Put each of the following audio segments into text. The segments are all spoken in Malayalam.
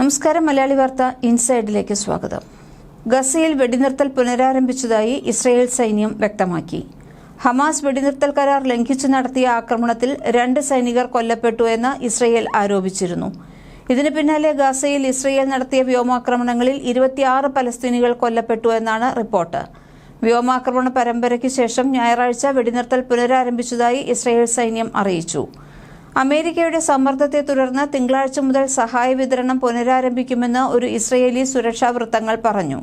നമസ്കാരം മലയാളി വാർത്ത ഇൻസൈഡിലേക്ക് സ്വാഗതം. ഗസയിൽ വെടിനിർത്തൽ പുനരാരംഭിച്ചതായി ഇസ്രയേൽ സൈന്യം വ്യക്തമാക്കി. ഹമാസ് വെടിനിർത്തൽ കരാർ ലംഘിച്ചു നടത്തിയ ആക്രമണത്തിൽ രണ്ട് സൈനികർ കൊല്ലപ്പെട്ടു എന്ന് ഇസ്രയേൽ ആരോപിച്ചിരുന്നു. ഇതിന് പിന്നാലെ ഗസയിൽ ഇസ്രയേൽ നടത്തിയ വ്യോമാക്രമണങ്ങളിൽ ഇരുപത്തിയാറ് പലസ്തീനികൾ കൊല്ലപ്പെട്ടു എന്നാണ് റിപ്പോർട്ട്. വ്യോമാക്രമണ പരമ്പരയ്ക്ക് ശേഷം ഞായറാഴ്ച വെടിനിർത്തൽ പുനരാരംഭിച്ചതായി ഇസ്രയേൽ സൈന്യം അറിയിച്ചു. അമേരിക്കയുടെ സമ്മർദ്ദത്തെ തുടർന്ന് തിങ്കളാഴ്ച മുതൽ സഹായ വിതരണം പുനരാരംഭിക്കുമെന്ന് ഒരു ഇസ്രയേലി സുരക്ഷാ വൃത്തങ്ങൾ പറഞ്ഞു.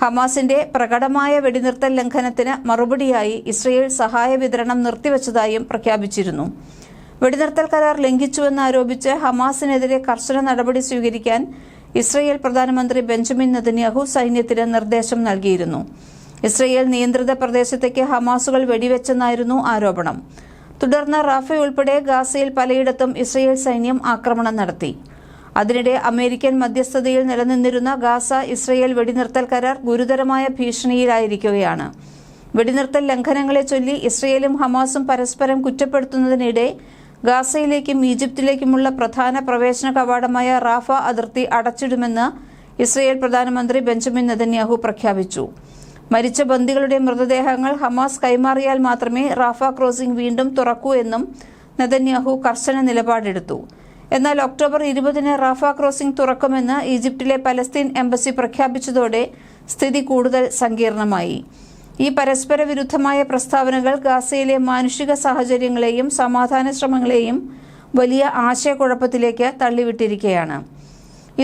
ഹമാസിന്റെ പ്രകടമായ വെടിനിർത്തൽ ലംഘനത്തിന് മറുപടിയായി ഇസ്രയേൽ സഹായ വിതരണം നിർത്തിവച്ചതായും പ്രഖ്യാപിച്ചിരുന്നു. വെടിനിർത്തൽ കരാർ ലംഘിച്ചുവെന്നാരോപിച്ച് ഹമാസിനെതിരെ കർശന നടപടി സ്വീകരിക്കാൻ ഇസ്രയേൽ പ്രധാനമന്ത്രി ബെഞ്ചമിൻ നെതന്യാഹു സൈന്യത്തിന് നിർദ്ദേശം നൽകിയിരുന്നു. ഇസ്രയേൽ നിയന്ത്രിത പ്രദേശത്തേക്ക് ഹമാസുകൾ വെടിവെച്ചെന്നായിരുന്നു ആരോപണം. തുടർന്ന് റാഫെ ഉൾപ്പെടെ ഗാസയിൽ പലയിടത്തും ഇസ്രയേൽ സൈന്യം ആക്രമണം നടത്തി. അതിനിടെ അമേരിക്കൻ മധ്യസ്ഥതയിൽ നിലനിന്നിരുന്ന ഗാസ ഇസ്രയേൽ വെടിനിർത്തൽ കരാർ ഗുരുതരമായ ഭീഷണിയിലായിരിക്കുകയാണ്. വെടിനിർത്തൽ ലംഘനങ്ങളെ ചൊല്ലി ഇസ്രയേലും ഹമാസും പരസ്പരം കുറ്റപ്പെടുത്തുന്നതിനിടെ ഗാസയിലേക്കും ഈജിപ്തിലേക്കുമുള്ള പ്രധാന പ്രവേശന കവാടമായ റാഫ അതിർത്തി അടച്ചിടുമെന്ന് ഇസ്രയേൽ പ്രധാനമന്ത്രി ബെഞ്ചമിൻ നെതന്യാഹു പ്രഖ്യാപിച്ചു. മരിച്ച ബന്ദികളുടെ മൃതദേഹങ്ങൾ ഹമാസ് കൈമാറിയാൽ മാത്രമേ റാഫ ക്രോസിംഗ് വീണ്ടും തുറക്കൂ എന്നും നെതന്യാഹു കർശന നിലപാടെടുത്തു. എന്നാൽ ഒക്ടോബർ ഇരുപതിന് റാഫ ക്രോസിംഗ് തുറക്കുമെന്ന് ഈജിപ്തിലെ പലസ്തീൻ എംബസി പ്രഖ്യാപിച്ചതോടെ സ്ഥിതി കൂടുതൽ സങ്കീർണമായി. ഈ പരസ്പര വിരുദ്ധമായ പ്രസ്താവനകൾ ഗാസയിലെ മാനുഷിക സാഹചര്യങ്ങളെയും സമാധാന ശ്രമങ്ങളെയും വലിയ ആശയക്കുഴപ്പത്തിലേക്ക് തള്ളിവിട്ടിരിക്കുകയാണ്.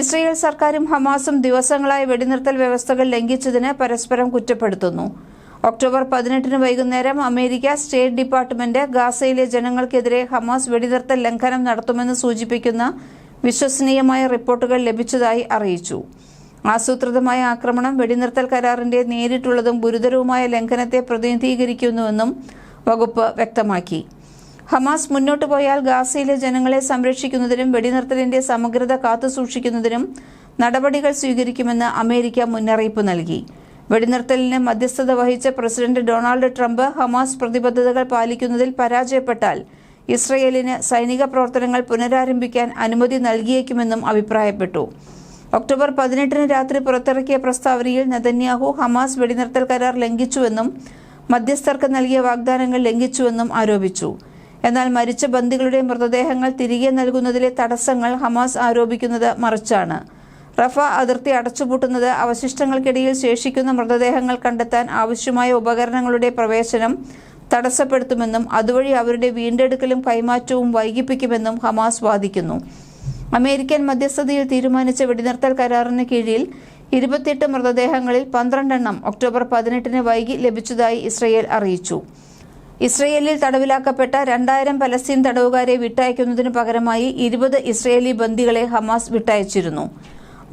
ഇസ്രയേൽ സർക്കാരും ഹമാസും ദിവസങ്ങളായി വെടിനിർത്തൽ വ്യവസ്ഥകൾ ലംഘിച്ചതിന് പരസ്പരം കുറ്റപ്പെടുത്തുന്നു. ഒക്ടോബർ പതിനെട്ടിന് വൈകുന്നേരം അമേരിക്ക സ്റ്റേറ്റ് ഡിപ്പാർട്ട്മെന്റ് ഗാസയിലെ ജനങ്ങൾക്കെതിരെ ഹമാസ് വെടിനിർത്തൽ ലംഘനം നടത്തുമെന്ന് സൂചിപ്പിക്കുന്ന വിശ്വസനീയമായ റിപ്പോർട്ടുകൾ ലഭിച്ചതായി അറിയിച്ചു. ആസൂത്രിതമായ ആക്രമണം വെടിനിർത്തൽ കരാറിന്റെ നേരിട്ടുള്ളതും ഗുരുതരവുമായ ലംഘനത്തെ പ്രതിനിധീകരിക്കുന്നുവെന്നും വകുപ്പ് വ്യക്തമാക്കി. ഹമാസ് മുന്നോട്ടു പോയാൽ ഗാസയിലെ ജനങ്ങളെ സംരക്ഷിക്കുന്നതിനും വെടിനിർത്തലിന്റെ സമഗ്രത കാത്തുസൂക്ഷിക്കുന്നതിനും നടപടികൾ സ്വീകരിക്കുമെന്ന് അമേരിക്ക മുന്നറിയിപ്പ് നൽകി. വെടിനിർത്തലിന് മധ്യസ്ഥത വഹിച്ച പ്രസിഡന്റ് ഡൊണാൾഡ് ട്രംപ് ഹമാസ് പ്രതിബദ്ധതകൾ പാലിക്കുന്നതിൽ പരാജയപ്പെട്ടാൽ ഇസ്രയേലിന് സൈനിക പ്രവർത്തനങ്ങൾ പുനരാരംഭിക്കാൻ അനുമതി നൽകിയേക്കുമെന്നും അഭിപ്രായപ്പെട്ടു. ഒക്ടോബർ പതിനെട്ടിന് രാത്രി പുറത്തിറക്കിയ പ്രസ്താവനയിൽ നെതന്യാഹു ഹമാസ് വെടിനിർത്തൽ കരാർ ലംഘിച്ചുവെന്നും മധ്യസ്ഥർക്ക് നൽകിയ വാഗ്ദാനങ്ങൾ ലംഘിച്ചുവെന്നും ആരോപിച്ചു. എന്നാൽ മരിച്ച ബന്ദികളുടെ മൃതദേഹങ്ങൾ തിരികെ നൽകുന്നതിലെ തടസ്സങ്ങൾ ഹമാസ് ആരോപിക്കുന്നത് മറിച്ചാണ്. റഫ അതിർത്തി അടച്ചുപൂട്ടുന്നത് അവശിഷ്ടങ്ങൾക്കിടയിൽ ശേഷിക്കുന്ന മൃതദേഹങ്ങൾ കണ്ടെത്താൻ ആവശ്യമായ ഉപകരണങ്ങളുടെ പ്രവേശനം തടസ്സപ്പെടുത്തുമെന്നും അതുവഴി അവരുടെ വീണ്ടെടുക്കലും കൈമാറ്റവും വൈകിപ്പിക്കുമെന്നും ഹമാസ് വാദിക്കുന്നു. അമേരിക്കൻ മധ്യസ്ഥതയിൽ തീരുമാനിച്ച വെടിനിർത്തൽ കരാറിന് കീഴിൽ ഇരുപത്തിയെട്ട് മൃതദേഹങ്ങളിൽ പന്ത്രണ്ടെണ്ണം ഒക്ടോബർ പതിനെട്ടിന് വൈകി ലഭിച്ചതായി ഇസ്രയേൽ അറിയിച്ചു. ഇസ്രയേലിൽ തടവിലാക്കപ്പെട്ട രണ്ടായിരം പലസ്തീൻ തടവുകാരെ വിട്ടയക്കുന്നതിനു പകരമായി ഇരുപത് ഇസ്രയേലി ബന്ദികളെ ഹമാസ് വിട്ടയച്ചിരുന്നു.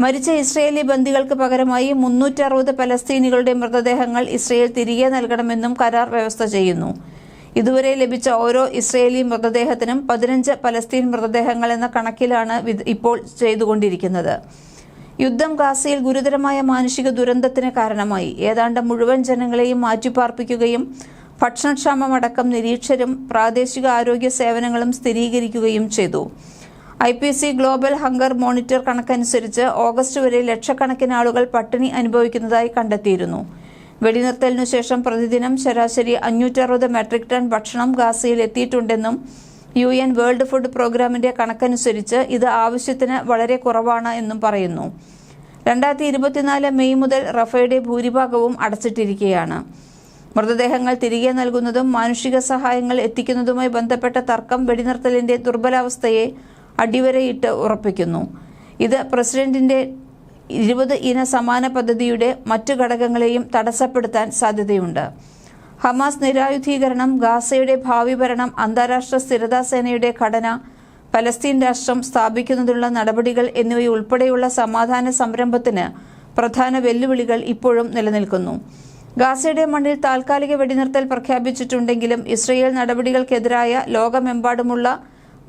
മരിച്ച ഇസ്രയേലി ബന്ദികൾക്ക് പകരമായി മുന്നൂറ്ററുപത് പലസ്തീനികളുടെ മൃതദേഹങ്ങൾ ഇസ്രയേൽ തിരികെ നൽകണമെന്നും കരാർ വ്യവസ്ഥ ചെയ്യുന്നു. ഇതുവരെ ലഭിച്ച ഓരോ ഇസ്രയേലി മൃതദേഹത്തിനും പതിനഞ്ച് പലസ്തീൻ മൃതദേഹങ്ങൾ എന്ന കണക്കിലാണ് ഇപ്പോൾ ചെയ്തുകൊണ്ടിരിക്കുന്നത്. യുദ്ധം ഗാസയിൽ ഗുരുതരമായ മാനുഷിക ദുരന്തത്തിന് കാരണമായി. ഏതാണ്ട് മുഴുവൻ ജനങ്ങളെയും മാറ്റിപ്പാർപ്പിക്കുകയും ഭക്ഷണക്ഷാമമടക്കം നിരീക്ഷരും പ്രാദേശിക ആരോഗ്യ സേവനങ്ങളും സ്ഥിരീകരിക്കുകയും ചെയ്തു. I P C global hunger monitor കണക്കനുസരിച്ച് ഓഗസ്റ്റ് വരെ ലക്ഷക്കണക്കിന് ആളുകൾ പട്ടിണി അനുഭവിക്കുന്നതായി കണ്ടെത്തിയിരുന്നു. വെടിനിർത്തലിനു ശേഷം പ്രതിദിനം ശരാശരി അഞ്ഞൂറ്ററുപത് മെട്രിക് ടൺ ഭക്ഷണം ഗാസയിൽ എത്തിയിട്ടുണ്ടെന്നും യു എൻ വേൾഡ് ഫുഡ് പ്രോഗ്രാമിന്റെ കണക്കനുസരിച്ച് ഇത് ആവശ്യത്തിന് വളരെ കുറവാണ് എന്നും പറയുന്നു. രണ്ടായിരത്തി ഇരുപത്തിനാല് മെയ് മുതൽ റഫയുടെ ഭൂരിഭാഗവും അടച്ചിട്ടിരിക്കുകയാണ്. മൃതദേഹങ്ങൾ തിരികെ നൽകുന്നതും മാനുഷിക സഹായങ്ങൾ എത്തിക്കുന്നതുമായി ബന്ധപ്പെട്ട തർക്കം വെടിനിർത്തലിന്റെ ദുർബലാവസ്ഥയെ അടിവരയിട്ട് ഉറപ്പിക്കുന്നു. ഇത് പ്രസിഡന്റിന്റെ ഇരുപത് ഇന സമാന പദ്ധതിയുടെ മറ്റു ഘടകങ്ങളെയും തടസ്സപ്പെടുത്താൻ സാധ്യതയുണ്ട്. ഹമാസ് നിരായുധീകരണം ഗാസയുടെ ഭാവി ഭരണം അന്താരാഷ്ട്ര സ്ഥിരതാ സേനയുടെ ഘടന പലസ്തീൻ രാഷ്ട്രം സ്ഥാപിക്കുന്നതിനുള്ള നടപടികൾ എന്നിവയുൾപ്പെടെയുള്ള സമാധാന സംരംഭത്തിന് പ്രധാന വെല്ലുവിളികൾ ഇപ്പോഴും നിലനിൽക്കുന്നു. ഗാസയുടെ മണ്ണിൽ താൽക്കാലിക വെടിനിർത്തൽ പ്രഖ്യാപിച്ചിട്ടുണ്ടെങ്കിലും ഇസ്രയേൽ നടപടികൾക്കെതിരായ ലോകമെമ്പാടുമുള്ള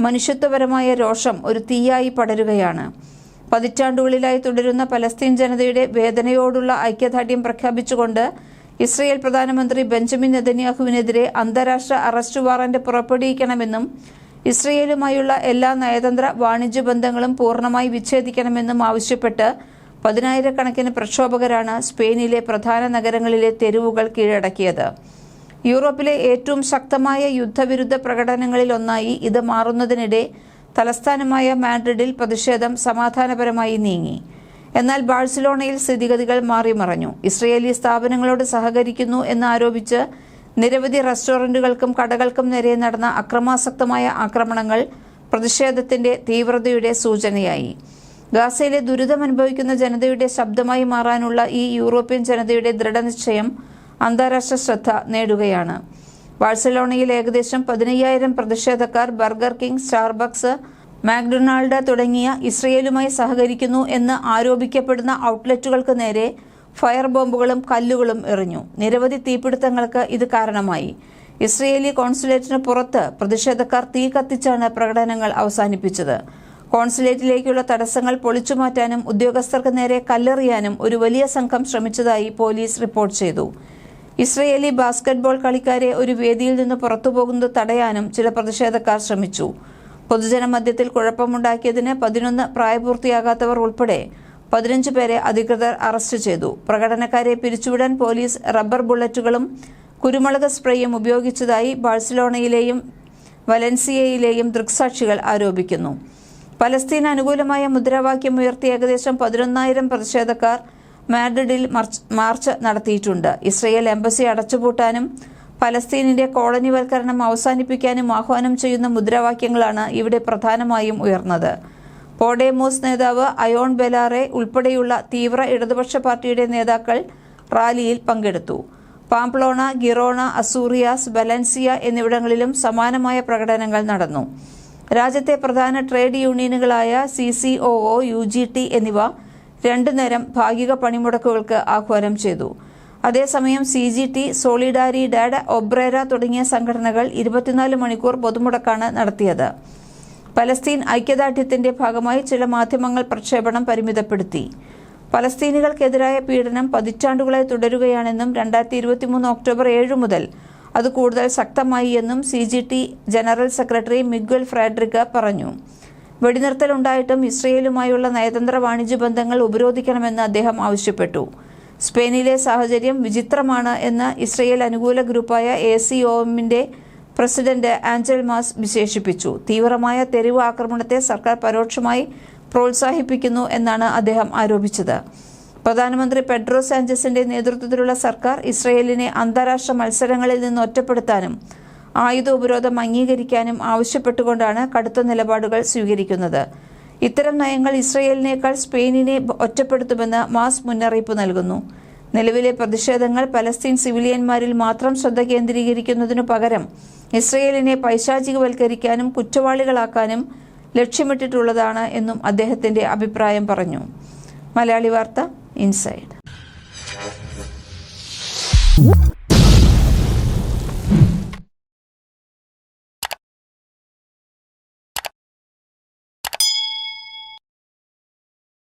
മനുഷ്യത്വപരമായ രോഷം ഒരു തീയായി പടരുകയാണ്. പതിറ്റാണ്ടുകളിലായി തുടരുന്ന പലസ്തീൻ ജനതയുടെ വേദനയോടുള്ള ഐക്യദാർഢ്യം പ്രഖ്യാപിച്ചുകൊണ്ട് ഇസ്രയേൽ പ്രധാനമന്ത്രി ബെഞ്ചമിൻ നെതന്യാഹുവിനെതിരെ അന്താരാഷ്ട്ര അറസ്റ്റ് വാറന്റ് പുറപ്പെടുവിക്കണമെന്നും ഇസ്രയേലുമായുള്ള എല്ലാ നയതന്ത്ര വാണിജ്യ ബന്ധങ്ങളും പൂർണമായി വിച്ഛേദിക്കണമെന്നും ആവശ്യപ്പെട്ട് പതിനായിരക്കണക്കിന് പ്രക്ഷോഭകരാണ് സ്പെയിനിലെ പ്രധാന നഗരങ്ങളിലെ തെരുവുകൾ കീഴടക്കിയത്. യൂറോപ്പിലെ ഏറ്റവും ശക്തമായ യുദ്ധവിരുദ്ധ പ്രകടനങ്ങളിലൊന്നായി ഇത് മാറുന്നതിനിടെ തലസ്ഥാനമായ മാഡ്രിഡിൽ പ്രതിഷേധം സമാധാനപരമായി നീങ്ങി. എന്നാൽ ബാഴ്സലോണയിൽ സ്ഥിതിഗതികൾ മാറിമറഞ്ഞു. ഇസ്രയേലി സ്ഥാപനങ്ങളോട് സഹകരിക്കുന്നു എന്നാരോപിച്ച് നിരവധി റെസ്റ്റോറന്റുകൾക്കും കടകൾക്കും നേരെ നടന്ന അക്രമാസക്തമായ ആക്രമണങ്ങൾ പ്രതിഷേധത്തിന്റെ തീവ്രതയുടെ സൂചനയായി. ഗാസയിലെ ദുരിതമനുഭവിക്കുന്ന ജനതയുടെ ശബ്ദമായി മാറാനുള്ള ഈ യൂറോപ്യൻ ജനതയുടെ ദൃഢനിശ്ചയം അന്താരാഷ്ട്ര ശ്രദ്ധ നേടുകയാണ്. ബാഴ്സലോണയിൽ ഏകദേശം പതിനയ്യായിരം പ്രതിഷേധക്കാർ ബർഗർ കിങ് സ്റ്റാർബക്സ് മാക്ഡൊണാൾഡ് തുടങ്ങിയ ഇസ്രയേലുമായി സഹകരിക്കുന്നു എന്ന് ആരോപിക്കപ്പെടുന്ന ഔട്ട്ലെറ്റുകൾക്ക് നേരെ ഫയർ ബോംബുകളും കല്ലുകളും എറിഞ്ഞു. നിരവധി തീപിടുത്തങ്ങൾക്ക് ഇത് കാരണമായി. ഇസ്രയേലി കോൺസുലേറ്റിന് പുറത്ത് പ്രതിഷേധക്കാർ തീ കത്തിച്ചാണ് പ്രകടനങ്ങൾ അവസാനിപ്പിച്ചത്. കോൺസുലേറ്റിലേക്കുള്ള തടസ്സങ്ങൾ പൊളിച്ചുമാറ്റാനും ഉദ്യോഗസ്ഥർക്ക് നേരെ കല്ലെറിയാനും ഒരു വലിയ സംഘം ശ്രമിച്ചതായി പോലീസ് റിപ്പോർട്ട് ചെയ്തു. ഇസ്രയേലി ബാസ്കറ്റ്ബോൾ കളിക്കാരെ ഒരു വേദിയിൽ നിന്ന് പുറത്തുപോകുന്നത് തടയാനും ചില പ്രതിഷേധക്കാർ ശ്രമിച്ചു. പൊതുജനമധ്യത്തിൽ കുഴപ്പമുണ്ടാക്കിയതിന് പതിനൊന്ന് പ്രായപൂർത്തിയാകാത്തവർ ഉൾപ്പെടെ പതിനഞ്ച് പേരെ അധികൃതർ അറസ്റ്റ് ചെയ്തു. പ്രകടനക്കാരെ പിരിച്ചുവിടാൻ പോലീസ് റബ്ബർ ബുള്ളറ്റുകളും കുരുമുളക് സ്പ്രേയും ഉപയോഗിച്ചതായി ബാഴ്സലോണയിലെയും വലൻസിയയിലെയും ദൃക്സാക്ഷികൾ ആരോപിക്കുന്നു. പലസ്തീൻ അനുകൂലമായ മുദ്രാവാക്യം ഉയർത്തി ഏകദേശം പതിനൊന്നായിരം പ്രതിഷേധക്കാർ മാഡ്രിഡിൽ മാർച്ച് നടത്തിയിട്ടുണ്ട്. ഇസ്രയേൽ എംബസി അടച്ചുപൂട്ടാനും പലസ്തീനിന്റെ കോളനിവൽക്കരണം അവസാനിപ്പിക്കാനും ആഹ്വാനം ചെയ്യുന്ന മുദ്രാവാക്യങ്ങളാണ് ഇവിടെ പ്രധാനമായും ഉയർന്നത്. പോഡേമോസ് നേതാവ് അയോൺ ബെലാറെ ഉൾപ്പെടെയുള്ള തീവ്ര ഇടതുപക്ഷ പാർട്ടിയുടെ നേതാക്കൾ റാലിയിൽ പങ്കെടുത്തു. പാംപ്ലോണ ഗിറോണ അസൂറിയാസ് ബലൻസിയ എന്നിവിടങ്ങളിലും സമാനമായ പ്രകടനങ്ങൾ നടന്നു. രാജ്യത്തെ പ്രധാന trade യൂണിയനുകളായ C C O O U G T എന്നിവ രണ്ടു നേരം ഭാഗിക പണിമുടക്കുകൾക്ക് ആഹ്വാനം ചെയ്തു. അതേസമയം C G T Solidaridad Obrera തുടങ്ങിയ സംഘടനകൾ ഇരുപത്തിനാല് മണിക്കൂർ പൊതുമുടക്കാണ് നടത്തിയത്. പലസ്തീൻ ഐക്യദാർഢ്യത്തിന്റെ ഭാഗമായി ചില മാധ്യമങ്ങൾ പ്രക്ഷേപണം പരിമിതപ്പെടുത്തി. പലസ്തീനികൾക്കെതിരായ പീഡനം പതിറ്റാണ്ടുകളായി തുടരുകയാണെന്നും രണ്ടായിരത്തി ഇരുപത്തിമൂന്ന് ഒക്ടോബർ ഏഴ് മുതൽ അത് കൂടുതൽ ശക്തമായി എന്നും C G T general secretary Miguel ഫ്രാഡ്രിക്ക പറഞ്ഞു. വെടിനിർത്തലുണ്ടായിട്ടും ഇസ്രയേലുമായുള്ള നയതന്ത്ര വാണിജ്യ ബന്ധങ്ങൾ ഉപരോധിക്കണമെന്ന് അദ്ദേഹം ആവശ്യപ്പെട്ടു. സ്പെയിനിലെ സാഹചര്യം വിചിത്രമാണ് എന്ന് ഇസ്രയേൽ അനുകൂല ഗ്രൂപ്പായ എ സി ഒ എമ്മിന്റെ പ്രസിഡന്റ് ആഞ്ചൽ മാസ് വിശേഷിപ്പിച്ചു. തീവ്രമായ തെരുവ് ആക്രമണത്തെ സർക്കാർ പരോക്ഷമായി പ്രോത്സാഹിപ്പിക്കുന്നു എന്നാണ് അദ്ദേഹം ആരോപിച്ചത്. പ്രധാനമന്ത്രി പെഡ്രോ സാഞ്ചസിന്റെ നേതൃത്വത്തിലുള്ള സർക്കാർ ഇസ്രയേലിനെ അന്താരാഷ്ട്ര മത്സരങ്ങളിൽ നിന്ന് ഒറ്റപ്പെടുത്താനും ആയുധ ഉപരോധം അംഗീകരിക്കാനും ആവശ്യപ്പെട്ടുകൊണ്ടാണ് കടുത്ത നിലപാടുകൾ സ്വീകരിക്കുന്നത്. ഇത്തരം നയങ്ങൾ ഇസ്രയേലിനേക്കാൾ സ്പെയിനിനെ ഒറ്റപ്പെടുത്തുമെന്ന് മാസ് മുന്നറിയിപ്പ് നൽകുന്നു. നിലവിലെ പ്രതിഷേധങ്ങൾ പലസ്തീൻ സിവിലിയന്മാരിൽ മാത്രം ശ്രദ്ധ കേന്ദ്രീകരിക്കുന്നതിനു പകരം ഇസ്രയേലിനെ പൈശാചികവൽക്കരിക്കാനും കുറ്റവാളികളാക്കാനും ലക്ഷ്യമിട്ടിട്ടുള്ളതാണ് എന്നും അദ്ദേഹത്തിന്റെ അഭിപ്രായം പറഞ്ഞു. മലയാളി വാർത്ത inside.